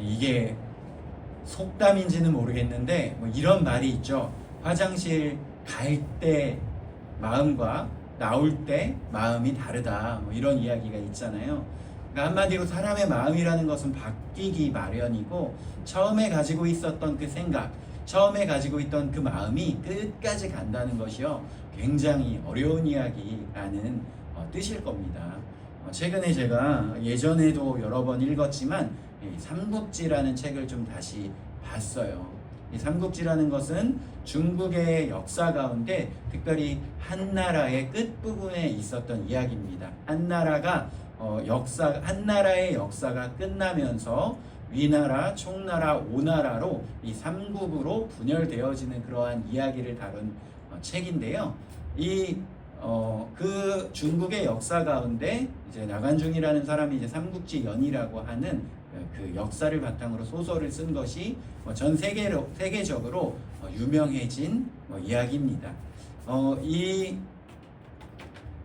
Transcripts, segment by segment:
이게 속담인지는 모르겠는데 뭐 이런 말이 있죠. 화장실 갈 때 마음과 나올 때 마음이 다르다. 뭐 이런 이야기가 있잖아요. 그러니까 한마디로 사람의 마음이라는 것은 바뀌기 마련이고 처음에 가지고 있었던 그 생각, 처음에 가지고 있던 그 마음이 끝까지 간다는 것이요. 굉장히 어려운 이야기라는 어, 뜻일 겁니다. 어, 최근에 제가 예전에도 여러 번 읽었지만 이 삼국지라는 책을 좀 다시 봤어요. 이 삼국지라는 것은 중국의 역사 가운데 특별히 한 나라의 끝부분에 있었던 이야기입니다. 한 나라가 어, 역사 한 나라의 역사가 끝나면서 위나라, 총나라, 오나라로 이 삼국으로 분열되어지는 그러한 이야기를 다룬 어, 책인데요. 이 어, 그 중국의 역사 가운데 이제 나간중이라는 사람이 이제 삼국지 연이라고 하는 그 역사를 바탕으로 소설을 쓴 것이 뭐전 세계로 세계적으로 어, 유명해진 뭐 이야기입니다. 어, 이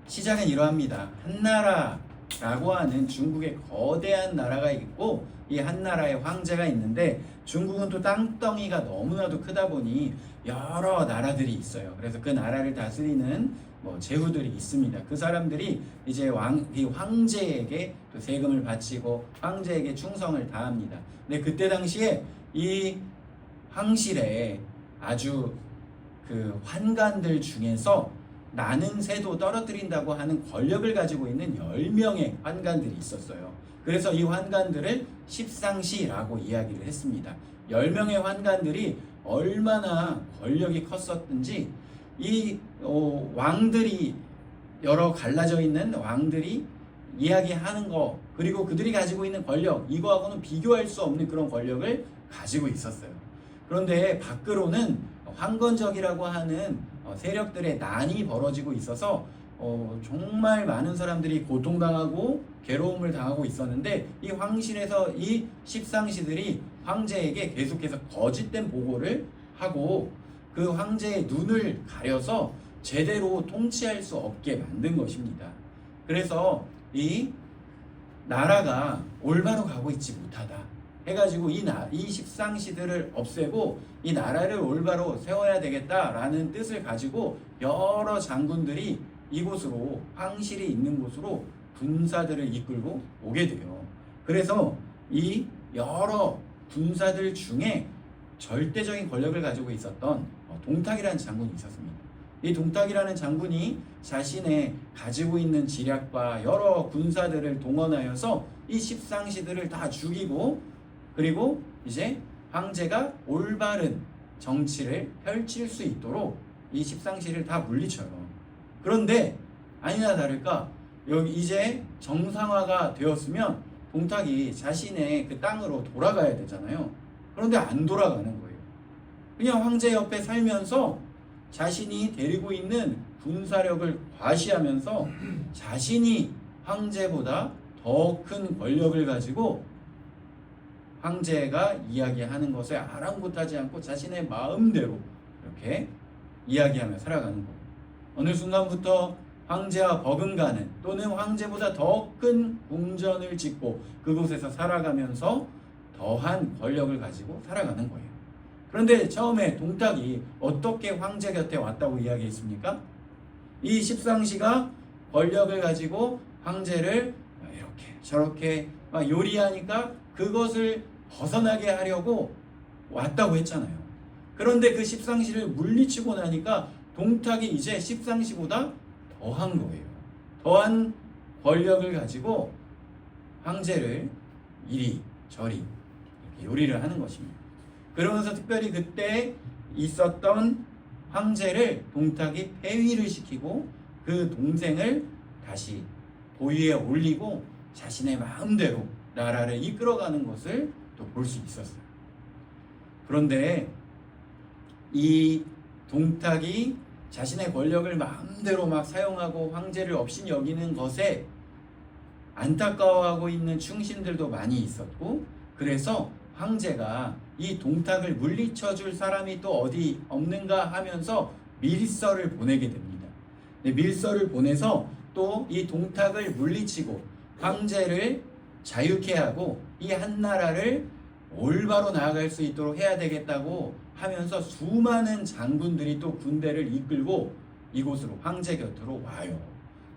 시작은 이러합니다. 한나라라고 하는 중국의 거대한 나라가 있고 이 한나라의 황제가 있는데 중국은 또 땅덩이가 너무나도 크다 보니 여러 나라들이 있어요. 그래서 그 나라를 다스리는 뭐 제후들이 있습니다. 그 사람들이 이제 왕, 이 황제에게 또 세금을 바치고 황제에게 충성을 다합니다. 근데 그때 당시에 이 황실에 아주 그 환관들 중에서 나는 새도 떨어뜨린다고 하는 권력을 가지고 있는 10명의 환관들이 있었어요. 그래서 이 환관들을 십상시라고 이야기를 했습니다. 10명의 환관들이 얼마나 권력이 컸었든지 이 어, 왕들이 여러 갈라져 있는 왕들이 이야기하는 거 그리고 그들이 가지고 있는 권력 이거하고는 비교할 수 없는 그런 권력을 가지고 있었어요. 그런데 밖으로는 황건적이라고 하는 어, 세력들의 난이 벌어지고 있어서 어, 정말 많은 사람들이 고통당하고 괴로움을 당하고 있었는데 이 황실에서 이 십상시들이 황제에게 계속해서 거짓된 보고를 하고 그 황제의 눈을 가려서 제대로 통치할 수 없게 만든 것입니다. 그래서 이 나라가 올바로 가고 있지 못하다. 해가지고 이, 나, 이 십상시들을 없애고 이 나라를 올바로 세워야 되겠다라는 뜻을 가지고 여러 장군들이 이곳으로 황실이 있는 곳으로 군사들을 이끌고 오게 돼요. 그래서 이 여러 군사들 중에 절대적인 권력을 가지고 있었던 어, 동탁이라는 장군이 있었습니다. 이 동탁이라는 장군이 자신의 가지고 있는 지략과 여러 군사들을 동원하여서 이 십상시들을 다 죽이고 그리고 이제 황제가 올바른 정치를 펼칠 수 있도록 이 십상시를 다 물리쳐요. 그런데 아니나 다를까 여기 이제 정상화가 되었으면 동탁이 자신의 그 땅으로 돌아가야 되잖아요. 그런데 안 돌아가는 거예요. 그냥 황제 옆에 살면서 자신이 데리고 있는 군사력을 과시하면서 자신이 황제보다 더 큰 권력을 가지고 황제가 이야기하는 것에 아랑곳하지 않고 자신의 마음대로 이렇게 이야기하며 살아가는 거예요. 어느 순간부터 황제와 버금가는 또는 황제보다 더 큰 궁전을 짓고 그곳에서 살아가면서 더한 권력을 가지고 살아가는 거예요. 그런데 처음에 동탁이 어떻게 황제 곁에 왔다고 이야기했습니까? 이 십상시가 권력을 가지고 황제를 이렇게 저렇게 막 요리하니까 그것을 벗어나게 하려고 왔다고 했잖아요. 그런데 그 십상시를 물리치고 나니까 동탁이 이제 십상시보다 더한 거예요. 더한 권력을 가지고 황제를 이리 저리 요리를 하는 것입니다. 그러면서 특별히 그때 있었던 황제를 동탁이 폐위를 시키고 그 동생을 다시 보위에 올리고 자신의 마음대로 나라를 이끌어가는 것을 또 볼 수 있었어요. 그런데 이 동탁이 자신의 권력을 마음대로 막 사용하고 황제를 없인 여기는 것에 안타까워하고 있는 충신들도 많이 있었고 그래서 황제가 이 동탁을 물리쳐 줄 사람이 또 어디 없는가 하면서 밀서를 보내게 됩니다. 네, 밀서를 보내서 또 이 동탁을 물리치고 황제를 자유케 하고 이 한나라를 올바로 나아갈 수 있도록 해야 되겠다고 하면서 수많은 장군들이 또 군대를 이끌고 이곳으로 황제 곁으로 와요.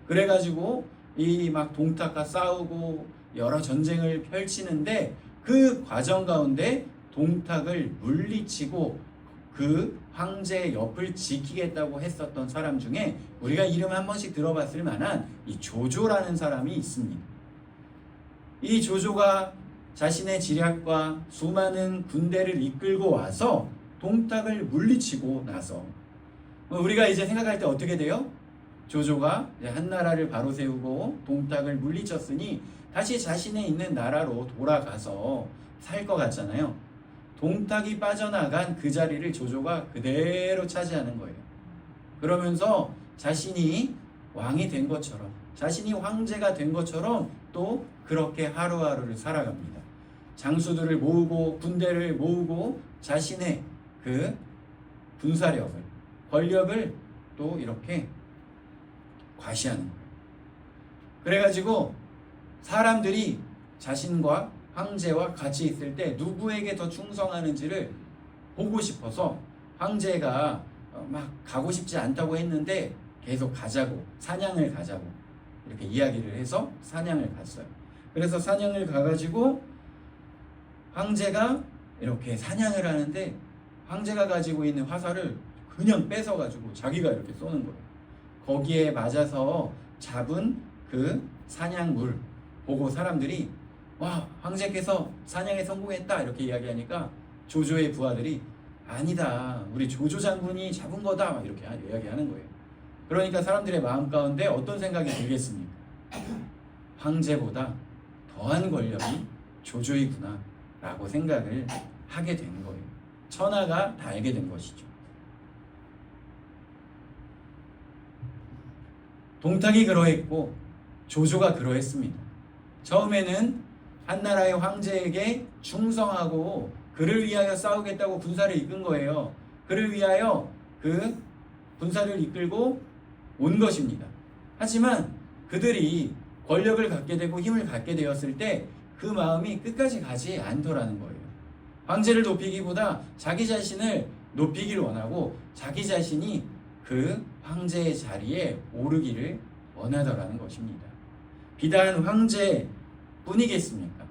그래가지고 이 막 동탁과 싸우고 여러 전쟁을 펼치는데 그 과정 가운데 동탁을 물리치고 그 황제의 옆을 지키겠다고 했었던 사람 중에 우리가 이름 한 번씩 들어봤을 만한 이 조조라는 사람이 있습니다. 이 조조가 자신의 지략과 수많은 군대를 이끌고 와서 동탁을 물리치고 나서 우리가 이제 생각할 때 어떻게 돼요? 조조가 이제 한 나라를 바로 세우고 동탁을 물리쳤으니 다시 자신의 있는 나라로 돌아가서 살 것 같잖아요. 동탁이 빠져나간 그 자리를 조조가 그대로 차지하는 거예요. 그러면서 자신이 왕이 된 것처럼, 자신이 황제가 된 것처럼 또 그렇게 하루하루를 살아갑니다. 장수들을 모으고 군대를 모으고 자신의 그 군사력을, 권력을 또 이렇게 과시하는 거예요. 그래가지고 사람들이 자신과 황제와 같이 있을 때 누구에게 더 충성하는지를 보고 싶어서 황제가 어, 막 가고 싶지 않다고 했는데 계속 가자고 사냥을 가자고 이렇게 이야기를 해서 사냥을 갔어요. 그래서 사냥을 가가지고 황제가 이렇게 사냥을 하는데 황제가 가지고 있는 화살을 그냥 뺏어가지고 자기가 이렇게 쏘는 거예요. 거기에 맞아서 잡은 그 사냥물 보고 사람들이 와 황제께서 사냥에 성공했다 이렇게 이야기하니까 조조의 부하들이 아니다 우리 조조 장군이 잡은 거다 막 이렇게 이야기하는 거예요. 그러니까 사람들의 마음 가운데 어떤 생각이 들겠습니까? 황제보다 더한 권력이 조조이구나 라고 생각을 하게 된 거예요. 천하가 다 알게 된 것이죠. 동탁이 그러했고 조조가 그러했습니다. 처음에는 한 나라의 황제에게 충성하고 그를 위하여 싸우겠다고 군사를 이끈 거예요. 그를 위하여 그 군사를 이끌고 온 것입니다. 하지만 그들이 권력을 갖게 되고 힘을 갖게 되었을 때 그 마음이 끝까지 가지 않더라는 거예요. 황제를 높이기보다 자기 자신을 높이기를 원하고 자기 자신이 그 황제의 자리에 오르기를 원하더라는 것입니다. 비단 황제 뿐이겠습니까?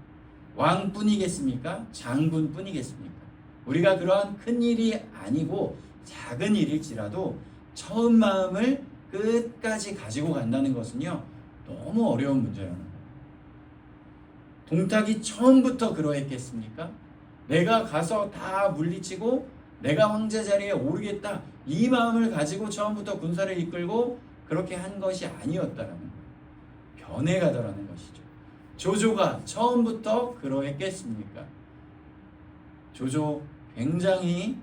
왕 뿐이겠습니까? 장군 뿐이겠습니까? 우리가 그러한 큰 일이 아니고 작은 일일지라도 처음 마음을 끝까지 가지고 간다는 것은요, 너무 어려운 문제라는 거예요. 동탁이 처음부터 그러했겠습니까? 내가 가서 다 물리치고 내가 황제 자리에 오르겠다. 이 마음을 가지고 처음부터 군사를 이끌고 그렇게 한 것이 아니었다라는 거예요. 변해가더라는 것이죠. 조조가 처음부터 그러했겠습니까? 조조 굉장히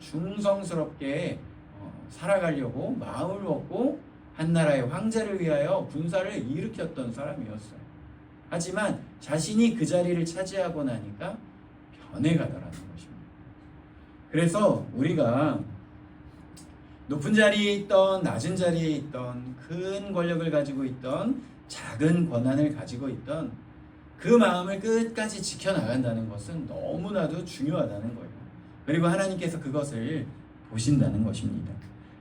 충성스럽게 어, 살아가려고 마음을 먹고 한 나라의 황제를 위하여 군사를 일으켰던 사람이었어요. 하지만 자신이 그 자리를 차지하고 나니까 변해가더라는 것입니다. 그래서 우리가 높은 자리에 있던 낮은 자리에 있던 큰 권력을 가지고 있던 작은 권한을 가지고 있던 그 마음을 끝까지 지켜나간다는 것은 너무나도 중요하다는 거예요. 그리고 하나님께서 그것을 보신다는 것입니다.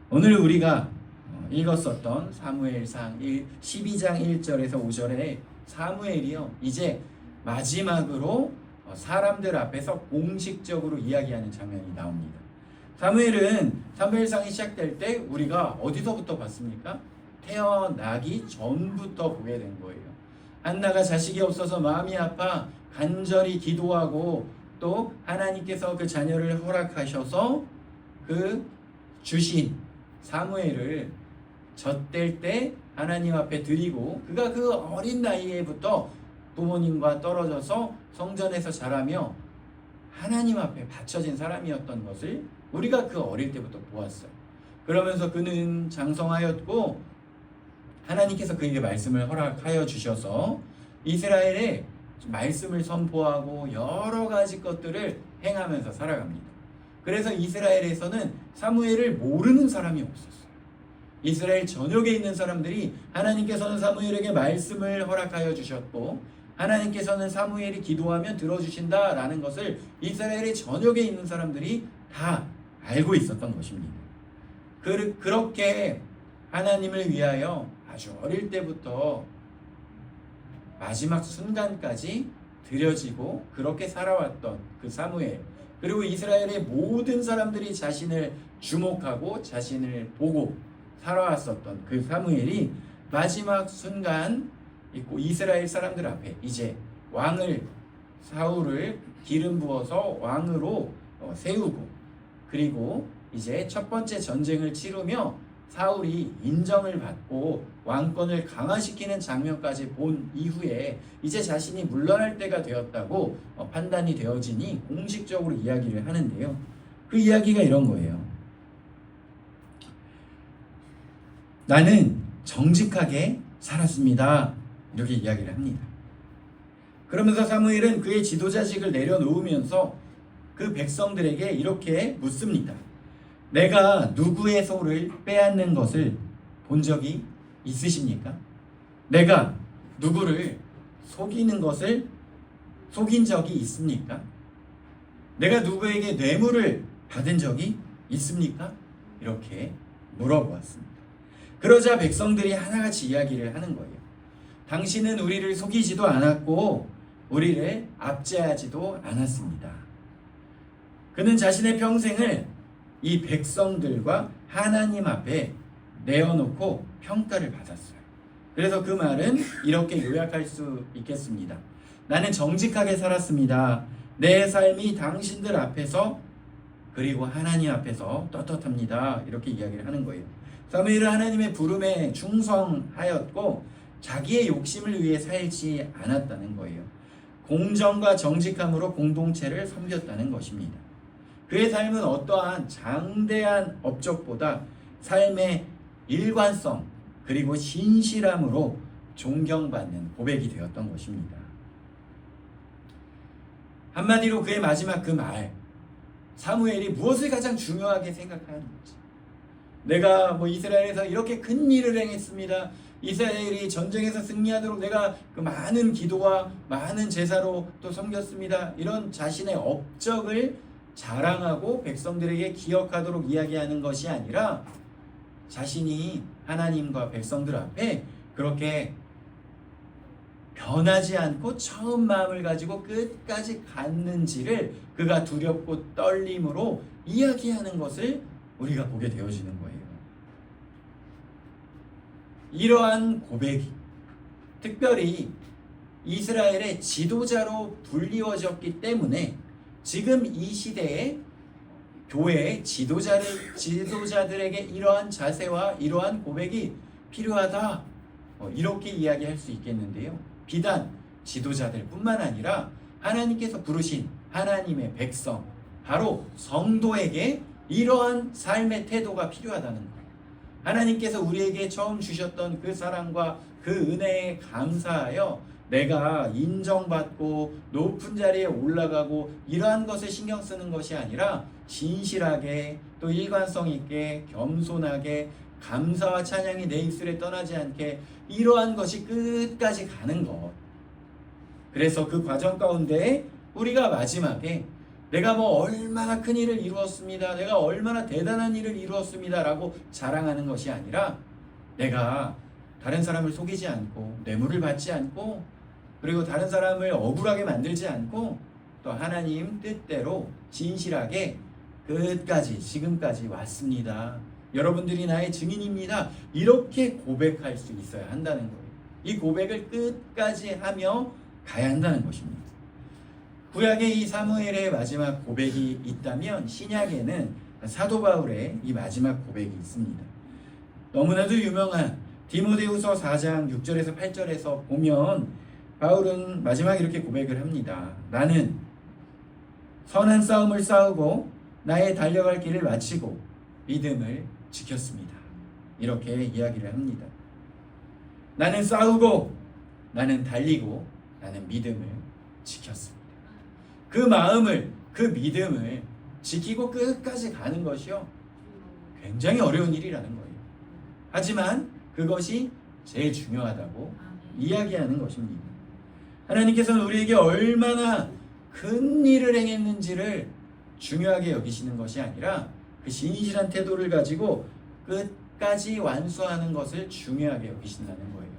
오늘 우리가 어, 읽었었던 사무엘상 12장 1절에서 5절에 사무엘이요 이제 마지막으로 어, 사람들 앞에서 공식적으로 이야기하는 장면이 나옵니다. 사무엘은 사무엘상이 시작될 때 우리가 어디서부터 봤습니까? 태어나기 전부터 보게 된 거예요. 한나가 자식이 없어서 마음이 아파 간절히 기도하고 또 하나님께서 그 자녀를 허락하셔서 그 주신 사무엘을 젖될 때 하나님 앞에 드리고 그가 그 어린 나이에부터 부모님과 떨어져서 성전에서 자라며 하나님 앞에 바쳐진 사람이었던 것을 우리가 그 어릴 때부터 보았어요. 그러면서 그는 장성하였고 하나님께서 그에게 말씀을 허락하여 주셔서 이스라엘에 말씀을 선포하고 여러 가지 것들을 행하면서 살아갑니다. 그래서 이스라엘에서는 사무엘을 모르는 사람이 없었어요. 이스라엘 전역에 있는 사람들이 하나님께서는 사무엘에게 말씀을 허락하여 주셨고 하나님께서는 사무엘이 기도하면 들어주신다라는 것을 이스라엘의 전역에 있는 사람들이 다 알고 있었던 것입니다. 그, 그렇게 하나님을 위하여 아주 어릴 때부터 마지막 순간까지 드려지고 그렇게 살아왔던 그 사무엘. 그리고 이스라엘의 모든 사람들이 자신을 주목하고 자신을 보고 살아왔었던 그 사무엘이 마지막 순간 있고 이스라엘 사람들 앞에 이제 왕을 사울을 기름 부어서 왕으로 어, 세우고 그리고 이제 첫 번째 전쟁을 치르며 사울이 인정을 받고 왕권을 강화시키는 장면까지 본 이후에 이제 자신이 물러날 때가 되었다고 어, 판단이 되어지니 공식적으로 이야기를 하는데요. 그 이야기가 이런 거예요. 나는 정직하게 살았습니다. 이렇게 이야기를 합니다. 그러면서 사무엘은 그의 지도자직을 내려놓으면서 그 백성들에게 이렇게 묻습니다. 내가 누구의 소를 빼앗는 것을 본 적이 있으십니까? 내가 누구를 속이는 것을 속인 적이 있습니까? 내가 누구에게 뇌물을 받은 적이 있습니까? 이렇게 물어보았습니다. 그러자 백성들이 하나같이 이야기를 하는 거예요. 당신은 우리를 속이지도 않았고 우리를 압제하지도 않았습니다. 그는 자신의 평생을 이 백성들과 하나님 앞에 내어놓고 평가를 받았어요. 그래서 그 말은 이렇게 요약할 수 있겠습니다. 나는 정직하게 살았습니다. 내 삶이 당신들 앞에서 그리고 하나님 앞에서 떳떳합니다. 이렇게 이야기를 하는 거예요. 사무엘은 하나님의 부름에 충성하였고 자기의 욕심을 위해 살지 않았다는 거예요. 공정과 정직함으로 공동체를 섬겼다는 것입니다. 그의 삶은 어떠한 장대한 업적보다 삶의 일관성 그리고 신실함으로 존경받는 고백이 되었던 것입니다. 한마디로 그의 마지막 그 말, 사무엘이 무엇을 가장 중요하게 생각하는지. 내가 뭐 이스라엘에서 이렇게 큰 일을 행했습니다. 이스라엘이 전쟁에서 승리하도록 내가 그 많은 기도와 많은 제사로 또 섬겼습니다. 이런 자신의 업적을 자랑하고 백성들에게 기억하도록 이야기하는 것이 아니라 자신이 하나님과 백성들 앞에 그렇게 변하지 않고 처음 마음을 가지고 끝까지 갔는지를 그가 두렵고 떨림으로 이야기하는 것을 우리가 보게 되어지는 거예요. 이러한 고백이 특별히 이스라엘의 지도자로 불리워졌기 때문에 지금 이 시대에 교회의 지도자를, 지도자들에게 이러한 자세와 이러한 고백이 필요하다. 어, 이렇게 이야기할 수 있겠는데요. 비단 지도자들 뿐만 아니라 하나님께서 부르신 하나님의 백성, 바로 성도에게 이러한 삶의 태도가 필요하다는 거예요. 하나님께서 우리에게 처음 주셨던 그 사랑과 그 은혜에 감사하여 내가 인정받고 높은 자리에 올라가고 이러한 것을 신경 쓰는 것이 아니라 진실하게 또 일관성 있게 겸손하게 감사와 찬양이 내 입술에 떠나지 않게 이러한 것이 끝까지 가는 것. 그래서 그 과정 가운데 우리가 마지막에 내가 뭐 얼마나 큰 일을 이루었습니다. 내가 얼마나 대단한 일을 이루었습니다 라고 자랑하는 것이 아니라 내가 다른 사람을 속이지 않고 뇌물을 받지 않고 그리고 다른 사람을 억울하게 만들지 않고 또 하나님 뜻대로 진실하게 끝까지 지금까지 왔습니다. 여러분들이 나의 증인입니다. 이렇게 고백할 수 있어야 한다는 거예요. 이 고백을 끝까지 하며 가야 한다는 것입니다. 구약의 이 사무엘의 마지막 고백이 있다면 신약에는 사도 바울의 이 마지막 고백이 있습니다. 너무나도 유명한 디모데후서 4장 6절에서 8절에서 보면 바울은 마지막 이렇게 고백을 합니다. 나는 선한 싸움을 싸우고 나의 달려갈 길을 마치고 믿음을 지켰습니다. 이렇게 이야기를 합니다. 나는 싸우고 나는 달리고 나는 믿음을 지켰습니다. 그 마음을 그 믿음을 지키고 끝까지 가는 것이요 굉장히 어려운 일이라는 거예요. 하지만 그것이 제일 중요하다고 이야기하는 것입니다. 하나님께서는 우리에게 얼마나 큰 일을 행했는지를 중요하게 여기시는 것이 아니라 그 신실한 태도를 가지고 끝까지 완수하는 것을 중요하게 여기신다는 거예요.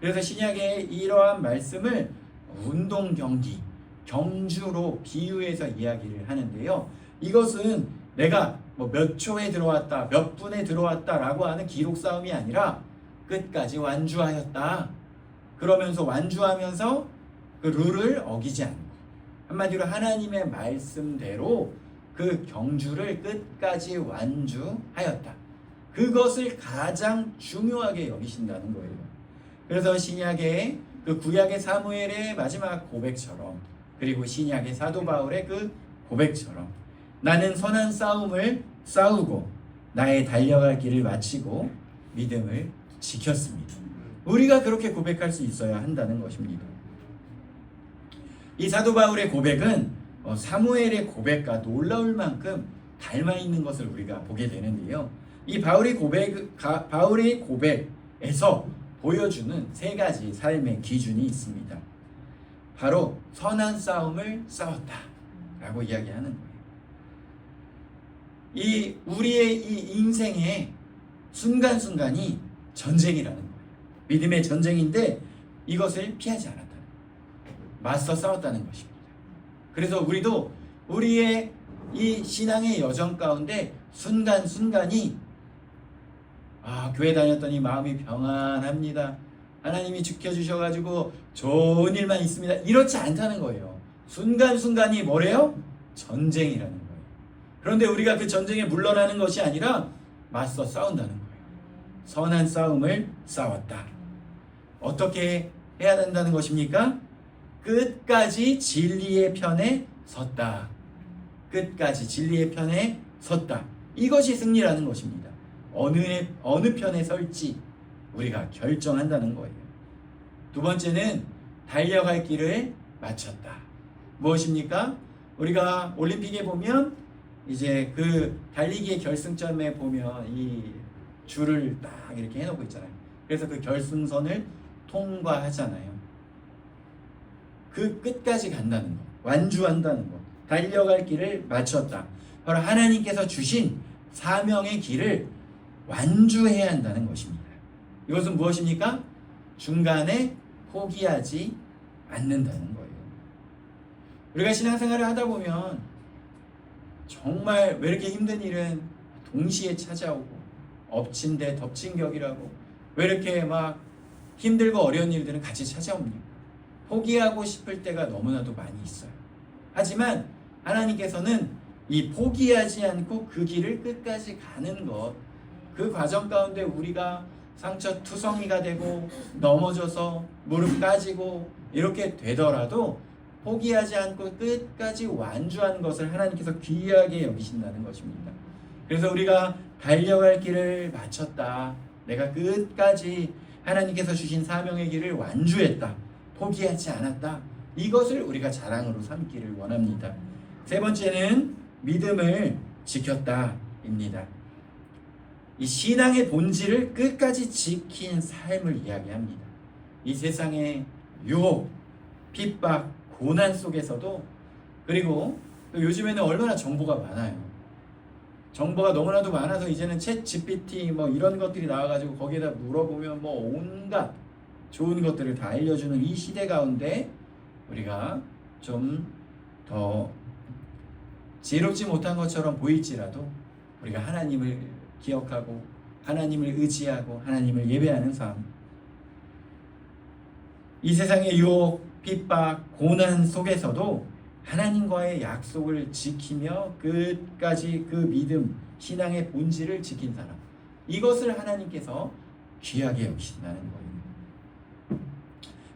그래서 신약의 이러한 말씀을 운동 경기, 경주로 비유해서 이야기를 하는데요. 이것은 내가 뭐 몇 초에 들어왔다, 몇 분에 들어왔다라고 하는 기록 싸움이 아니라 끝까지 완주하였다. 그러면서 완주하면서 그 룰을 어기지 않고 한마디로 하나님의 말씀대로 그 경주를 끝까지 완주하였다. 그것을 가장 중요하게 여기신다는 거예요. 그래서 신약의 그 구약의 사무엘의 마지막 고백처럼 그리고 신약의 사도 바울의 그 고백처럼 나는 선한 싸움을 싸우고 나의 달려갈 길을 마치고 믿음을 지켰습니다. 우리가 그렇게 고백할 수 있어야 한다는 것입니다. 이 사도 바울의 고백은 어, 사무엘의 고백과 놀라울 만큼 닮아 있는 것을 우리가 보게 되는데요. 이 바울의 고백, 가, 바울의 고백에서 보여주는 세 가지 삶의 기준이 있습니다. 바로 선한 싸움을 싸웠다라고 이야기하는 거예요. 이 우리의 이 인생의 순간순간이 전쟁이라는 거예요. 믿음의 전쟁인데 이것을 피하지 거예요. 맞서 싸웠다는 것입니다. 그래서 우리도 우리의 이 신앙의 여정 가운데 순간순간이 아, 교회 다녔더니 마음이 평안합니다. 하나님이 지켜주셔가지고 좋은 일만 있습니다. 이렇지 않다는 거예요. 순간순간이 뭐래요? 전쟁이라는 거예요. 그런데 우리가 그 전쟁에 물러나는 것이 아니라 맞서 싸운다는 거예요. 선한 싸움을 싸웠다. 어떻게 해야 된다는 것입니까? 끝까지 진리의 편에 섰다. 끝까지 진리의 편에 섰다. 이것이 승리라는 것입니다. 어느 어느 편에 설지 우리가 결정한다는 거예요. 두 번째는 달려갈 길을 마쳤다. 무엇입니까? 우리가 올림픽에 보면 이제 그 달리기의 결승점에 보면 이 줄을 딱 이렇게 해놓고 있잖아요. 그래서 그 결승선을 통과하잖아요. 그 끝까지 간다는 것, 완주한다는 것, 달려갈 길을 마쳤다. 바로 하나님께서 주신 사명의 길을 완주해야 한다는 것입니다. 이것은 무엇입니까? 중간에 포기하지 않는다는 거예요. 우리가 신앙생활을 하다 보면 정말 왜 이렇게 힘든 일은 동시에 찾아오고 엎친 데 덮친 격이라고 왜 이렇게 막 힘들고 어려운 일들은 같이 찾아옵니까? 포기하고 싶을 때가 너무나도 많이 있어요. 하지만 하나님께서는 이 포기하지 않고 그 길을 끝까지 가는 것, 그 과정 가운데 우리가 상처 투성이가 되고 넘어져서 무릎 까지고 이렇게 되더라도 포기하지 않고 끝까지 완주하는 것을 하나님께서 귀하게 여기신다는 것입니다. 그래서 우리가 달려갈 길을 마쳤다. 내가 끝까지 하나님께서 주신 사명의 길을 완주했다. 포기하지 않았다. 이것을 우리가 자랑으로 삼기를 원합니다. 세 번째는 믿음을 지켰다입니다. 이 신앙의 본질을 끝까지 지킨 삶을 이야기합니다. 이 세상의 유혹, 핍박, 고난 속에서도 그리고 또 요즘에는 얼마나 정보가 많아요. 정보가 너무나도 많아서 이제는 챗 GPT 뭐 이런 것들이 나와가지고 거기에다 물어보면 뭐 온갖 좋은 것들을 다 알려주는 이 시대 가운데 우리가 좀 더 지혜롭지 못한 것처럼 보일지라도 우리가 하나님을 기억하고 하나님을 의지하고 하나님을 예배하는 삶. 이 세상의 유혹, 핍박, 고난 속에서도 하나님과의 약속을 지키며 끝까지 그 믿음, 신앙의 본질을 지킨 사람. 이것을 하나님께서 귀하게 여기신다는 거예요.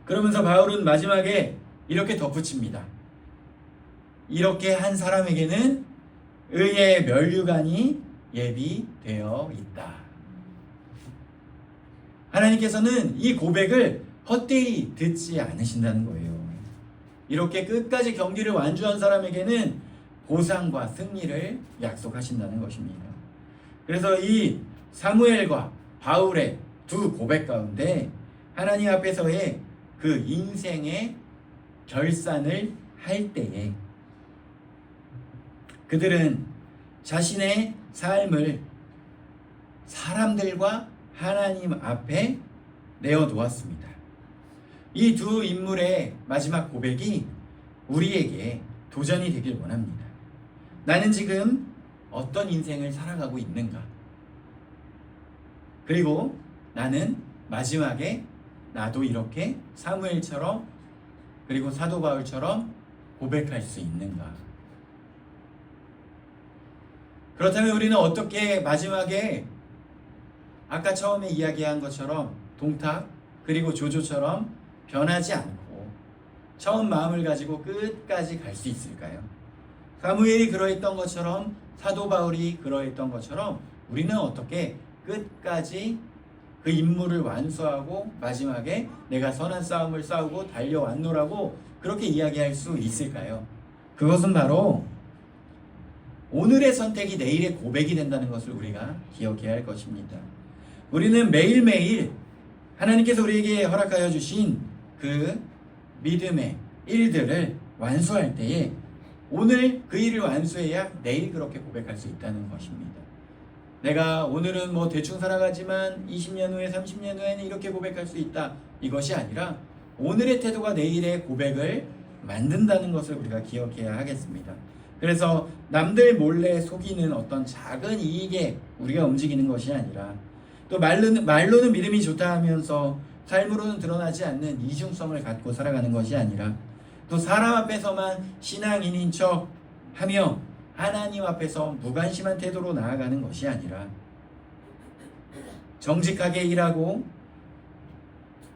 그러면서 바울은 마지막에 이렇게 덧붙입니다. 이렇게 한 사람에게는 의의 면류관이 예비되어 있다. 하나님께서는 이 고백을 헛되이 듣지 않으신다는 거예요. 이렇게 끝까지 경기를 완주한 사람에게는 보상과 승리를 약속하신다는 것입니다. 그래서 이 사무엘과 바울의 두 고백 가운데 하나님 앞에서의 그 인생의 결산을 할 때에 그들은 자신의 삶을 사람들과 하나님 앞에 내어놓았습니다. 이 두 인물의 마지막 고백이 우리에게 도전이 되길 원합니다. 나는 지금 어떤 인생을 살아가고 있는가? 그리고 나는 마지막에 나도 이렇게 사무엘처럼 그리고 사도 바울처럼 고백할 수 있는가? 그렇다면 우리는 어떻게 마지막에 아까 처음에 이야기한 것처럼 동탁 그리고 조조처럼 변하지 않고 처음 마음을 가지고 끝까지 갈 수 있을까요? 사무엘이 그러했던 것처럼 사도 바울이 그러했던 것처럼 우리는 어떻게 끝까지 그 임무를 완수하고 마지막에 내가 선한 싸움을 싸우고 달려왔노라고 그렇게 이야기할 수 있을까요? 그것은 바로 오늘의 선택이 내일의 고백이 된다는 것을 우리가 기억해야 할 것입니다. 우리는 매일매일 하나님께서 우리에게 허락하여 주신 그 믿음의 일들을 완수할 때에 오늘 그 일을 완수해야 내일 그렇게 고백할 수 있다는 것입니다. 내가 오늘은 뭐 대충 살아가지만 20년 후에 30년 후에는 이렇게 고백할 수 있다. 이것이 아니라 오늘의 태도가 내일의 고백을 만든다는 것을 우리가 기억해야 하겠습니다. 그래서 남들 몰래 속이는 어떤 작은 이익에 우리가 움직이는 것이 아니라 또 말로는, 말로는 믿음이 좋다 하면서 삶으로는 드러나지 않는 이중성을 갖고 살아가는 것이 아니라 또 사람 앞에서만 신앙인인 척 하며 하나님 앞에서 무관심한 태도로 나아가는 것이 아니라 정직하게 일하고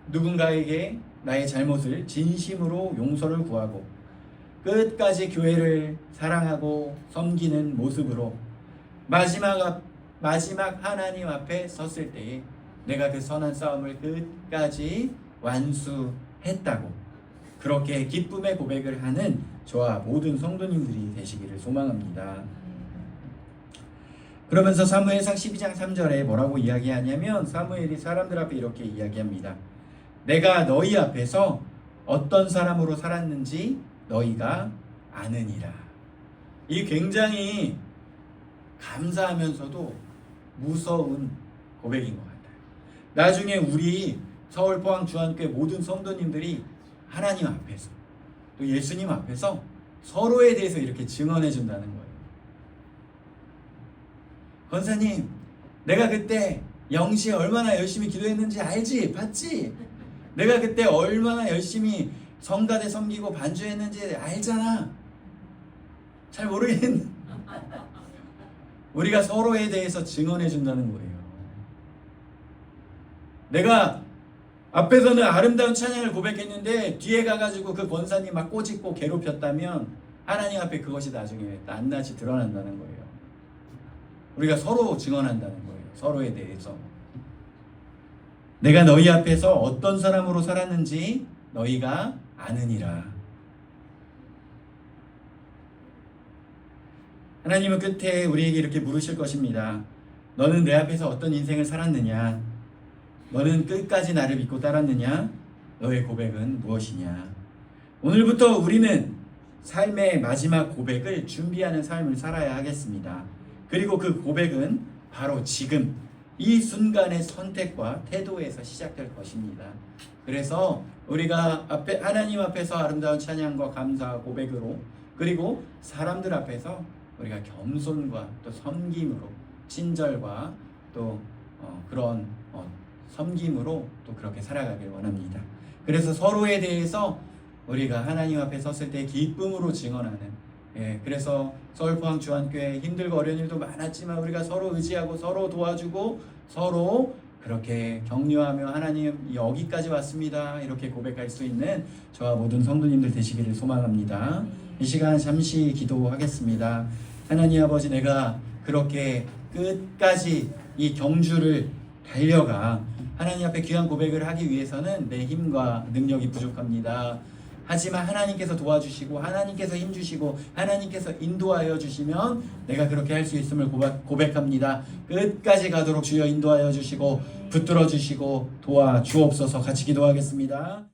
누군가에게 나의 잘못을 진심으로 용서를 구하고 끝까지 교회를 사랑하고 섬기는 모습으로 마지막 앞, 마지막 하나님 앞에 섰을 때에 내가 그 선한 싸움을 끝까지 완수했다고 그렇게 기쁨의 고백을 하는 저와 모든 성도님들이 되시기를 소망합니다. 그러면서 사무엘상 12장 3절에 뭐라고 이야기하냐면 사무엘이 사람들 앞에 이렇게 이야기합니다. 내가 너희 앞에서 어떤 사람으로 살았는지 너희가 아느니라. 이 굉장히 감사하면서도 무서운 고백인 것 같아요. 나중에 우리 서울 포항 주한교회 모든 성도님들이 하나님 앞에서 또 예수님 앞에서 서로에 대해서 이렇게 증언해 준다는 거예요. 권사님, 내가 그때 영시에 얼마나 열심히 기도했는지 알지? 봤지? 내가 그때 얼마나 열심히 성가대 섬기고 반주했는지 알잖아. 잘 모르겠는. 우리가 서로에 대해서 증언해 준다는 거예요. 내가 앞에서는 아름다운 찬양을 고백했는데 뒤에 가가지고 그 권사님 막 꼬집고 괴롭혔다면 하나님 앞에 그것이 나중에 낱낱이 드러난다는 거예요. 우리가 서로 증언한다는 거예요. 서로에 대해서. 내가 너희 앞에서 어떤 사람으로 살았는지 너희가 아느니라. 하나님은 끝에 우리에게 이렇게 물으실 것입니다. 너는 내 앞에서 어떤 인생을 살았느냐? 너는 끝까지 나를 믿고 따랐느냐? 너의 고백은 무엇이냐? 오늘부터 우리는 삶의 마지막 고백을 준비하는 삶을 살아야 하겠습니다. 그리고 그 고백은 바로 지금 이 순간의 선택과 태도에서 시작될 것입니다. 그래서 우리가 앞에 하나님 앞에서 아름다운 찬양과 감사 고백으로 그리고 사람들 앞에서 우리가 겸손과 또 섬김으로 친절과 또 어, 그런 어, 섬김으로 또 그렇게 살아가길 원합니다. 그래서 서로에 대해서 우리가 하나님 앞에 섰을 때 기쁨으로 증언하는 예, 그래서 서울 포항 주한교회 힘들고 어려운 일도 많았지만 우리가 서로 의지하고 서로 도와주고 서로 그렇게 격려하며 하나님 여기까지 왔습니다. 이렇게 고백할 수 있는 저와 모든 성도님들 되시기를 소망합니다. 이 시간 잠시 기도하겠습니다. 하나님 아버지 내가 그렇게 끝까지 이 경주를 달려가 하나님 앞에 귀한 고백을 하기 위해서는 내 힘과 능력이 부족합니다. 하지만 하나님께서 도와주시고 하나님께서 힘 주시고 하나님께서 인도하여 주시면 내가 그렇게 할 수 있음을 고백합니다. 끝까지 가도록 주여 인도하여 주시고 붙들어 주시고 도와 주옵소서 같이 기도하겠습니다.